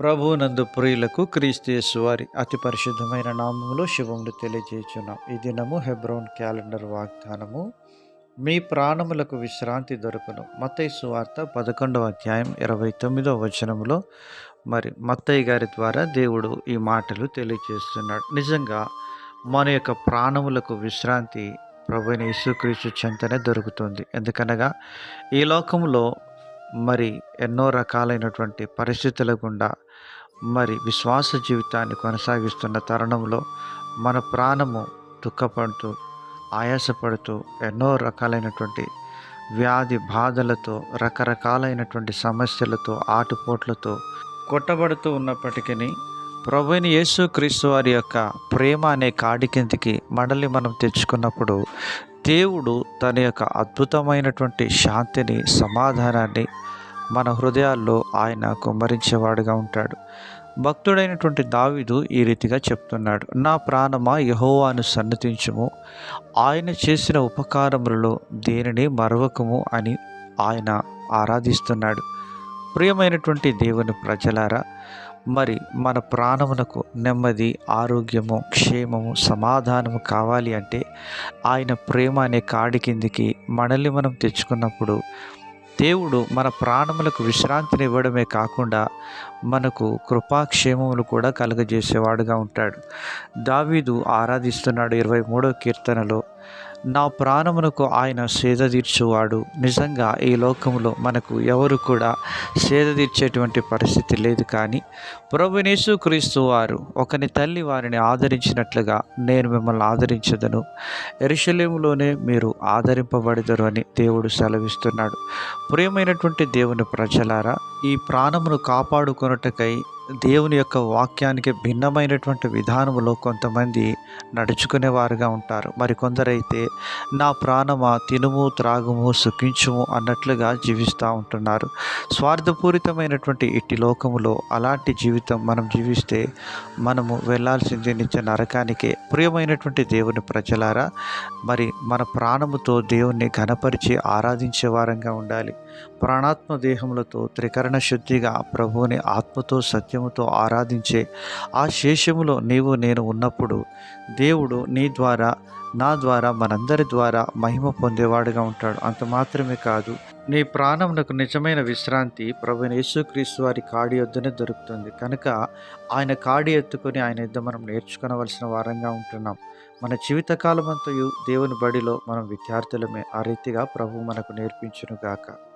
ప్రభువునందు ప్రియులకు క్రీస్తు వారి అతి పరిశుద్ధమైన నామములో శుభములు తెలియజేయుచున్నాం. ఈ దినము హెబ్రోన్ క్యాలెండర్ వాగ్దానము మీ ప్రాణములకు విశ్రాంతి దొరకను. మత్తయ్య సువార్త పదకొండవ అధ్యాయం ఇరవై తొమ్మిదవ వచనములో మరి మత్తయ్య గారి ద్వారా దేవుడు ఈ మాటలు తెలియజేస్తున్నాడు. నిజంగా మన యొక్క ప్రాణములకు విశ్రాంతి ప్రభుని యేసుక్రీస్తు చెంతనే దొరుకుతుంది. ఎందుకనగా ఈ లోకంలో మరి ఎన్నో రకాలైనటువంటి పరిస్థితుల గుండా మరి విశ్వాస జీవితాన్ని కొనసాగిస్తున్న తరుణంలో మన ప్రాణము దుఃఖపడుతూ ఆయాసపడుతూ ఎన్నో రకాలైనటువంటి వ్యాధి బాధలతో రకరకాలైనటువంటి సమస్యలతో ఆటుపోట్లతో కొట్టబడుతూ ఉన్నప్పటికీ ప్రభుని యేసు క్రీస్తు వారి యొక్క ప్రేమ అనే కాడి కిందికి మనల్ని మనం తెచ్చుకున్నప్పుడు దేవుడు తన యొక్క అద్భుతమైనటువంటి శాంతిని సమాధానాన్ని మన హృదయాల్లో ఆయన కుమ్మరించేవాడుగా ఉంటాడు. భక్తుడైనటువంటి దావిదు ఈ రీతిగా చెప్తున్నాడు నా ప్రాణమా యహోవాను సన్నతించుము. ఆయన చేసిన ఉపకారములలో దేనిని మరవకము? అని ఆయన ఆరాధిస్తున్నాడు. ప్రియమైనటువంటి దేవుని ప్రజలారా మరి మన ప్రాణమునకు నెమ్మది ఆరోగ్యము క్షేమము సమాధానము కావాలి అంటే ఆయన ప్రేమ అనే కాడి కిందికి మనల్ని మనం తెచ్చుకున్నప్పుడు దేవుడు మన ప్రాణములకు విశ్రాంతిని ఇవ్వడమే కాకుండా మనకు కృపాక్షేమములు కూడా కలుగజేసేవాడుగా ఉంటాడు. దావీదు ఆరాధిస్తున్నాడు ఇరవై మూడో కీర్తనలో నా ప్రాణమునకు ఆయన సేద తీర్చువాడు. నిజంగా ఈ లోకంలో మనకు ఎవరు కూడా సేద తీర్చేటువంటి పరిస్థితి లేదు కానీ ప్రభునేసు క్రీస్తు వారు ఒకని తల్లి వారిని ఆదరించినట్లుగా నేను మిమ్మల్ని ఆదరించదను. ఎరుషలేములోనే మీరు ఆదరింపబడదరు అని దేవుడు సెలవిస్తున్నాడు. ప్రియమైనటువంటి దేవుని ప్రజలారా ఈ ప్రాణమును కాపాడుకొనుటకై దేవుని యొక్క వాక్యానికి భిన్నమైనటువంటి విధానంలో కొంతమంది నడుచుకునేవారుగా ఉంటారు. మరి కొందరైతే నా ప్రాణమా తినుము త్రాగుము సుఖించుము అన్నట్లుగా జీవిస్తూ ఉంటున్నారు. స్వార్థపూరితమైనటువంటి ఇట్టి లోకములో అలాంటి జీవితం మనం జీవిస్తే మనము వెళ్ళాల్సింది నిత్య నరకానికే. ప్రియమైనటువంటి దేవుని ప్రజలారా మరి మన ప్రాణముతో దేవుణ్ణి ఘనపరిచి ఆరాధించే వారంగా ఉండాలి. ప్రాణాత్మ దేహములతో త్రికరణ శుద్ధిగా ప్రభువుని ఆత్మతో వాక్యముతో ఆరాధించే ఆ శేషములో నీవు నేను ఉన్నప్పుడు దేవుడు నీ ద్వారా నా ద్వారా మనందరి ద్వారా మహిమ పొందేవాడుగా ఉంటాడు. అంత మాత్రమే కాదు నీ ప్రాణమునకు నిజమైన విశ్రాంతి ప్రభు యేసుక్రీస్తు వారి కాడి యొద్దనే దొరుకుతుంది. కనుక ఆయన కాడి ఎత్తుకొని ఆయన యుద్ధ మనం నేర్చుకునవలసిన వారంగా ఉంటున్నాం. మన జీవితకాలమంతయు దేవుని బడిలో మనం విద్యార్థులమే. ఆ రీతిగా ప్రభు మనకు నేర్పించును గాక.